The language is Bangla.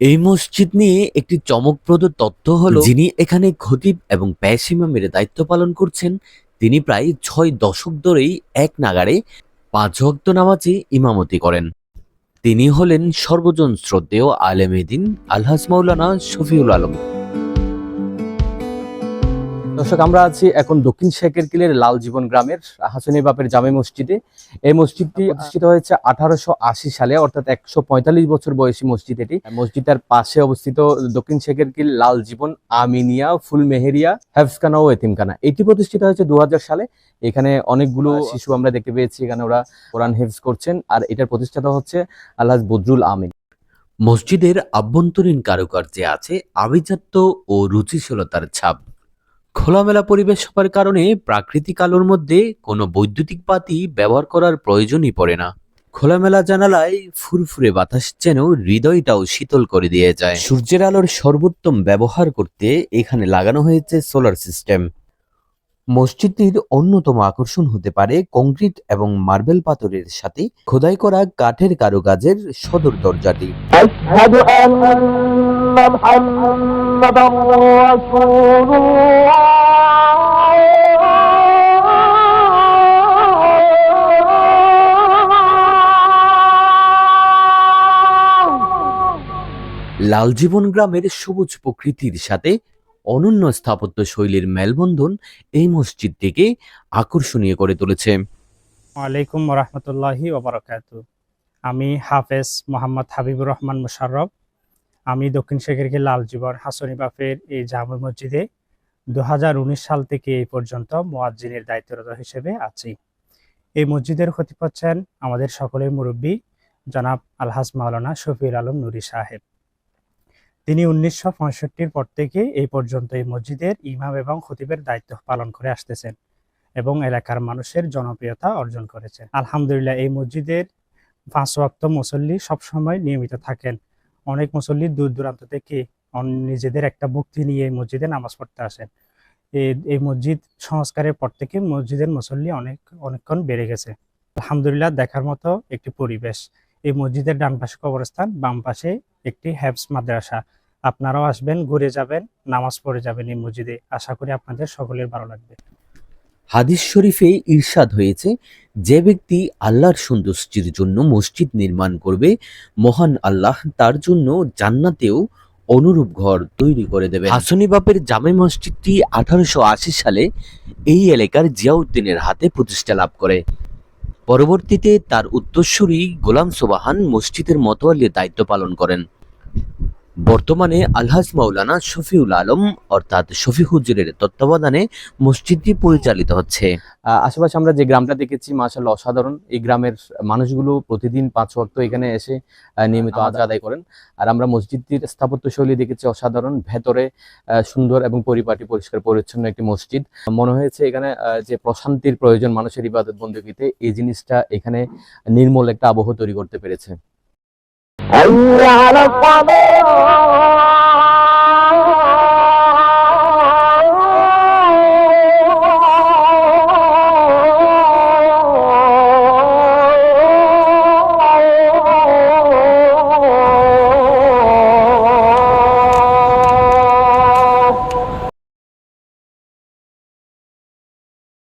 এই মসজিদ নিয়ে একটি চমকপ্রদ তথ্য হল যিনি এখানে খতিব এবং প্যাস ইমামের দায়িত্ব পালন করছেন। তিনি প্রায় ছয় দশক ধরেই এক নাগারে পাঁচ ওয়াক্ত নামাজে ইমামতি করেন। তিনি হলেন সর্বজন শ্রদ্ধেয় আলেমেদিন আলহাজ মাওলানা শফিউল আলম। দর্শক আমরা আছি এখন দক্ষিণ শেখের কিলের লাল জীবন গ্রামের হাসনি বাপের জামে মসজিদে। এই মসজিদটি প্রতিষ্ঠিত হয়েছে আঠারোশো আশি সালে অর্থাৎ একশো পঁয়তাল্লিশ বছর বয়সী মসজিদ এটি। মসজিদের পাশে অবস্থিত দক্ষিণ শেখের কিল লাল জীবন আমিনিয়া ফুল মেহেরিয়া হেফসখানা ও এতিমখানা। এটি প্রতিষ্ঠিত হয়েছে দু হাজার সালে। এখানে অনেকগুলো শিশু আমরা দেখতে পেয়েছি এখানে ওরা কোরআন হেফজ করছেন। আর এটার প্রতিষ্ঠাতা হচ্ছে আল্লাহ বদরুল আমিন। মসজিদের আভ্যন্তরীণ কারুকার্যে আছে আভিজাত্য ও রুচিশীলতার ছাপ। খোলামেলা পরিবেশ হওয়ার কারণে প্রাকৃতিক আলোর মধ্যে কোনো বৈদ্যুতিক বাতি ব্যবহার করার প্রয়োজনই পড়ে না। খোলামেলা জানালায় ফুরফুরে বাতাস যেন হৃদয়টাও শীতল করে দিয়ে যায়। সূর্যের আলোর সর্বোত্তম ব্যবহার করতে এখানে লাগানো হয়েছে সোলার সিস্টেম। মসজিদটির অন্যতম আকর্ষণ হতে পারে কংক্রিট এবং মার্বেল পাথরের সাথে খোদাই করা কাঠের কারুকাজের সদর দরজাটি। লাল জীবন গ্রামের সবুজ প্রকৃতির সাথে অনন্য স্থাপত্য শৈলীর মেলবন্ধন এই মসজিদটিকে আকর্ষণীয় করে তুলেছে। ওয়ালাইকুম রহমতুল্লাহি ওবরাকাত আমি হাফেজ মোহাম্মদ হাবিবুর রহমান মুশাররফ। আমি দক্ষিণ শেখেরকে লাল জীবন হাসনি বাফের এই জামে মসজিদে দু হাজার উনিশ সাল থেকে এই পর্যন্ত মোয়াজ্জিনের দায়িত্বরত হিসেবে আছি। এই মসজিদের ক্ষতি পাচ্ছেন আমাদের সকলের মুরব্বী জনাব আলহাজ মাওলানা শফির আলম নুরি সাহেব। তিনি উনিশশো পঁয়ষট্টির পর থেকে এই পর্যন্ত এই মসজিদের ইমাম এবং খতিবের দায়িত্ব পালন করে আসতেছেন এবং এলাকার মানুষের জনপ্রিয়তা অর্জন করেছেন। আলহামদুলিল্লাহ, এই মসজিদের পাঁচ ওয়াক্ত মুসল্লি সবসময় নিয়মিত থাকেন। অনেক মুসল্লি দূর দূরান্ত থেকে নিজেদের একটা ভক্তি নিয়ে এই মসজিদে নামাজ পড়তে আসেন। এই মসজিদ সংস্কারের পর থেকে মসজিদের মুসল্লি অনেক, অনেকক্ষণ বেড়ে গেছে। আলহামদুলিল্লাহ, দেখার মতো একটি পরিবেশ। এই মসজিদের ডান পাশে কবরস্থান, বাম পাশে একটি হ্যাবস মাদ্রাসা। আপনারাও আসবেন ঘুরে যাবেন নামাজ পড়ে যাবেন এই মসজিদে। আশা করি আপনাদের সকলের ভালো লাগবে। হাদিস শরীফে ঈর্ষাদ হয়েছে যে ব্যক্তি আল্লাহর সন্তুষ্টির জন্য মসজিদ নির্মাণ করবে মহান আল্লাহ তার জন্য জান্নাতেও অনুরূপ ঘর তৈরি করে দেবে হাসনি বাপের জামে মসজিদটি আঠারোশো আশি সালে এই এলাকার জিয়াউদ্দিনের হাতে প্রতিষ্ঠা লাভ করে। পরবর্তীতে তার উত্তরসূরি গোলাম সোবাহান মসজিদের মতোয়ালির দায়িত্ব পালন করেন। বর্তমানে আলহাজ মাওলানা শফিউল আলম অর্থাৎ শফি হুজুরের তত্ত্বাবধানে মসজিদটি পরিচালিত হচ্ছে। আশেপাশে আমরা যে গ্রামটা দেখেছি মাশাল্লাহ অসাধারণ। এই গ্রামের মানুষগুলো প্রতিদিন পাঁচ ওয়াক্ত এখানে এসে নিয়মিত আদায় আদায় করেন। আর আমরা মসজিদটির স্থাপত্য শৈলী দেখেছি অসাধারণ। ভেতরে সুন্দর এবং পরিপাটি পরিষ্কার পরিচ্ছন্ন একটি মসজিদ। মনে হয়েছে এখানে যে প্রশান্তির প্রয়োজন মানুষের ইবাদত বন্দীতে এই জিনিসটা এখানে নির্মল একটা আবহ তৈরি করতে পেরেছে। আল্লাহ